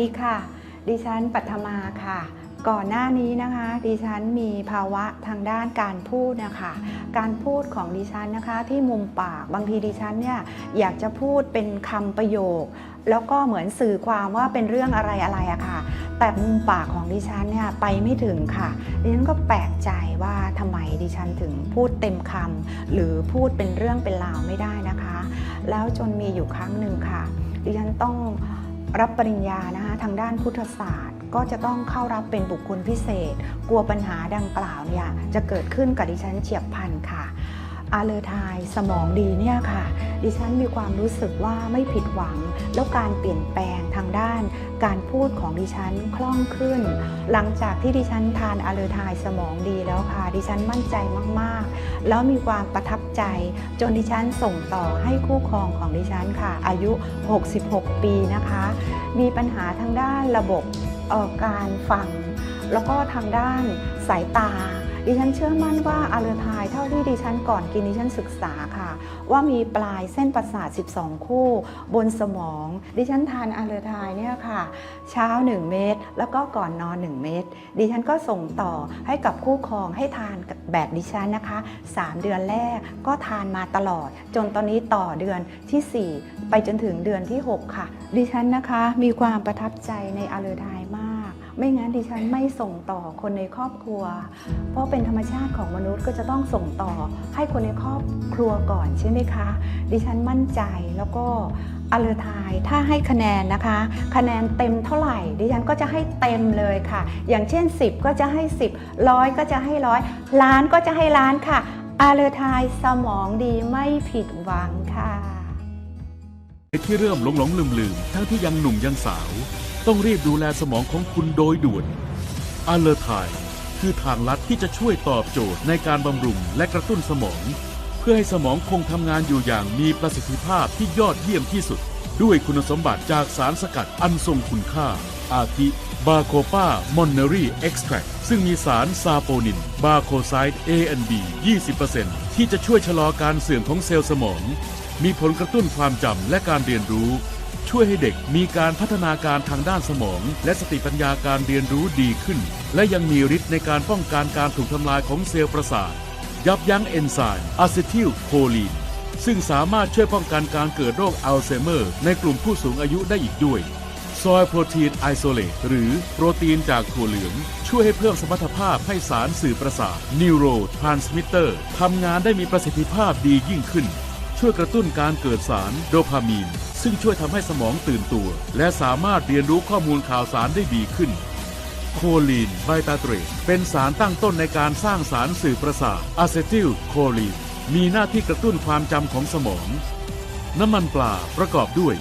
ดีค่ะ ดิฉันปัทมาค่ะ ก่อนหน้านี้นะคะ ดิฉันมีภาวะทางด้านการพูดนะคะ การพูดของดิฉันนะคะ ที่มุมปากบางทีดิฉันเนี่ยอยากจะพูดเป็นคำประโยค แล้วก็เหมือนสื่อความว่าเป็นเรื่องอะไรอะไรอะค่ะ แต่มุมปากของดิฉันเนี่ยไปไม่ถึงค่ะ ดิฉันก็แปลกใจว่าทำไมดิฉันถึงพูดเต็มคำหรือพูดเป็นเรื่องเป็นราวไม่ได้นะคะ แล้วจนมีอยู่ครั้งหนึ่งค่ะ ดิฉันต้องรับปริญญานะ ทางด้านพุทธศาสตร์ ก็จะต้องเข้ารับเป็นบุคคลพิเศษ กลัวปัญหาดังกล่าวเนี่ยจะเกิดขึ้นกับดิฉันเฉียบพลันค่ะ อาเลอทายสมองดีเนี่ยค่ะ ดิฉันมีความรู้สึกว่าไม่ผิดหวัง แล้วการเปลี่ยนแปลงทางด้าน การพูดของดิฉันคล่องขึ้น หลังจากที่ดิฉันทานอาเลอทายสมองดีแล้วค่ะ ดิฉันมั่นใจมากๆ แล้วมีความประทับใจ จนดิฉันส่งต่อให้คู่ครองของดิฉันค่ะ อายุ 66 ปีนะคะ มีปัญหาทางด้านระบบออการฟัง แล้วก็ทางด้านสายตา ดิฉันเชื่อมั่นว่าอาเลอทายเท่าที่ดิฉันก่อนกินดิฉันศึกษาค่ะ ว่ามีปลายเส้นประสาท 12 คู่ บนสมอง ดิฉันทานอาเลอทายเนี่ยค่ะ เช้า 1 เม็ดแล้วก็ก่อนนอน 1 เม็ดดิฉันก็ส่งต่อให้กับคู่ครองให้ทานแบบดิฉันนะคะ 3 เดือนแรกก็ทานมาตลอด จนตอนนี้ต่อเดือนที่ 4 ไปจนถึงเดือนที่ 6 ค่ะ ดิฉันนะคะมีความประทับใจในอาเลอทายมาก ไม่งั้นดิฉันไม่ส่งต่อคนในครอบครัว เพราะเป็นธรรมชาติของมนุษย์ก็จะต้องส่งต่อให้คนในครอบครัวก่อนใช่ไหมคะ ดิฉันมั่นใจแล้วก็อเลอทายถ้าให้คะแนนนะคะ คะแนนเต็มเท่าไหร่ดิฉันก็จะให้เต็มเลยค่ะ อย่างเช่น 10 ก็จะให้ 10ร้อยก็จะให้ร้อยล้านก็จะให้ล้านค่ะอาเลอทายสมองดีไม่ผิดหวังค่ะ ที่เริ่มหลงหลงลืมลืมทั้งที่ยังหนุ่มยังสาว ต้องรีบดูแลสมองของคุณโดยด่วนอาเลอร์ไทคือทางลัดที่จะช่วยตอบโจทย์ในการบำรุงและกระตุ้นสมอง เพื่อให้สมองคงทำงานอยู่อย่างมีประสิทธิภาพที่ยอดเยี่ยมที่สุด ด้วยคุณสมบัติจากสารสกัดอันทรงคุณค่า อาทิบาโคปามอนเนอรี่เอ็กซ์แทรซึ่งมีสารซาโปนิน บาโคไซด์ A&B 20%ที่จะช่วยชะลอการเสื่อมของเซลล์สมอง มีผลกระตุ้นความจำและการเรียนรู้ ช่วยให้เด็กมีการพัฒนาการทางด้านสมอง และสติปัญญาการเรียนรู้ดีขึ้น และยังมีฤทธิ์ในการป้องกันการถูกทำลายของเซลล์ประสาท ยับยั้งเอนไซม์อะซิทิลโคลีนซึ่งสามารถช่วยป้องกันการเกิดโรคอัลไซเมอร์ ในกลุ่มผู้สูงอายุได้อีกด้วยซอยโปรตีนไอโซเลตหรือโปรตีนจากถั่วเหลือง ช่วยให้เพิ่มสมรรถภาพให้สารสื่อประสาทนิวโรทรานสมิเตอร์ทำงานได้มีประสิทธิภาพดียิ่งขึ้น ช่วยกระตุ้นการเกิดสารโดพามีน ซึ่งช่วยทำให้สมองตื่นตัว และสามารถเรียนรู้ข้อมูลข่าวสารได้ดีขึ้น โคลีนไบตาเตรตเป็นสารตั้งต้นในการสร้างสารสื่อประสาทอะเซทิลโคลีน มีหน้าที่กระตุ้นความจำของสมอง น้ำมันปลาประกอบด้วย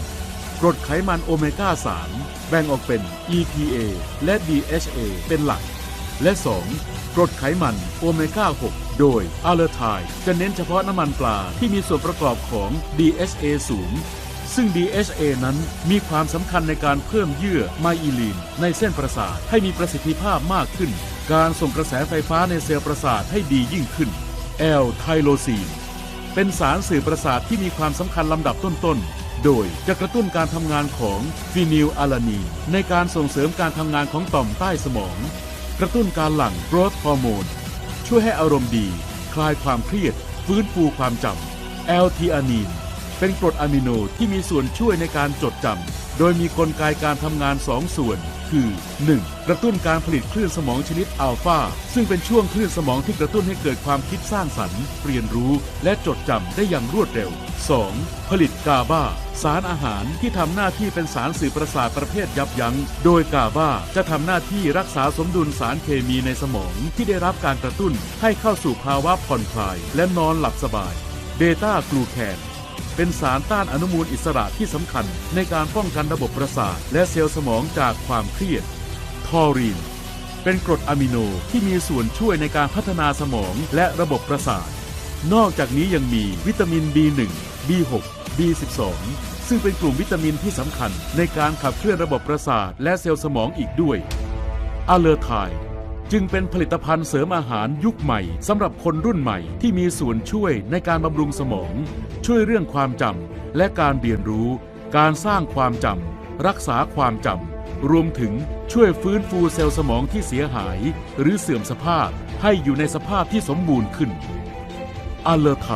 1. กรดไขมันโอเมก้า 3 แบ่งออกเป็น EPA และ DHA เป็นหลัก และ 2. กรดไขมันโอเมก้า 6 โดยอาเลอไทจะเน้นเฉพาะน้ำมันปลาที่มีส่วนประกอบของ DHA สูง ซึ่ง DHA นั้นมีความสำคัญในการเพิ่มเยื่อไมอิลีนในเส้นประสาทให้มีประสิทธิภาพมากขึ้น การส่งกระแสไฟฟ้าในเซลล์ประสาทให้ดียิ่งขึ้น L ไทโลซีนเป็นสารสื่อประสาทที่มีความสำคัญลำดับต้นๆ โดยจะกระตุ้นการทำงานของฟีนิลอาลานีในการส่งเสริมการทำงานของต่อมใต้สมอง กระตุ้นการหลั่งโกรทฮอร์โมน ช่วยให้อารมณ์ดี คลายความเครียด ฟื้นฟูความจำแอลทีอานีน เป็นกรดอะมิโนที่มีส่วนช่วยในการจดจำ โดยมีกลไกการทำงาน 2 ส่วน คือ 1. กระตุ้นการผลิตคลื่นสมองชนิดอัลฟาซึ่งเป็นช่วงคลื่นสมองที่กระตุ้นให้เกิดความคิดสร้างสรรค์ เรียนรู้ และจดจำได้อย่างรวดเร็ว 2. ผลิตกาบาสารอาหารที่ทำหน้าที่เป็นสารสื่อประสาทประเภทยับยัง้ง โดยกาบาจะทำหน้าที่รักษาสมดุลสารเคมีในสมองที่ได้รับการกระตุ้นให้เข้าสู่ภาวะผ่อนคลาย และนอนหลับสบายเบต้ากลูแคน เป็นสารต้านอนุมูลอิสระที่สำคัญในการป้องกันระบบประสาทและเซลล์สมองจากความเครียด ทอรีน เป็นกรดอะมิโนที่มีส่วนช่วยในการพัฒนาสมองและระบบประสาท นอกจากนี้ยังมีวิตามิน B1 B6 B12 ซึ่งเป็นกลุ่มวิตามินที่สำคัญในการขับเคลื่อนระบบประสาทและเซลล์สมองอีกด้วยอะเลอไท จึงเป็นผลิตภัณฑ์เสริมอาหารยุคใหม่สำหรับคนรุ่นใหม่ที่มีส่วนช่วยในการบำรุงสมอง ช่วยเรื่องความจำและการเรียนรู้ การสร้างความจำรักษาความจำรวมถึงช่วยฟื้นฟูเซลล์สมองที่เสียหาย หรือเสื่อมสภาพให้อยู่ในสภาพที่สมบูรณ์ขึ้นอัลเลอร์ไท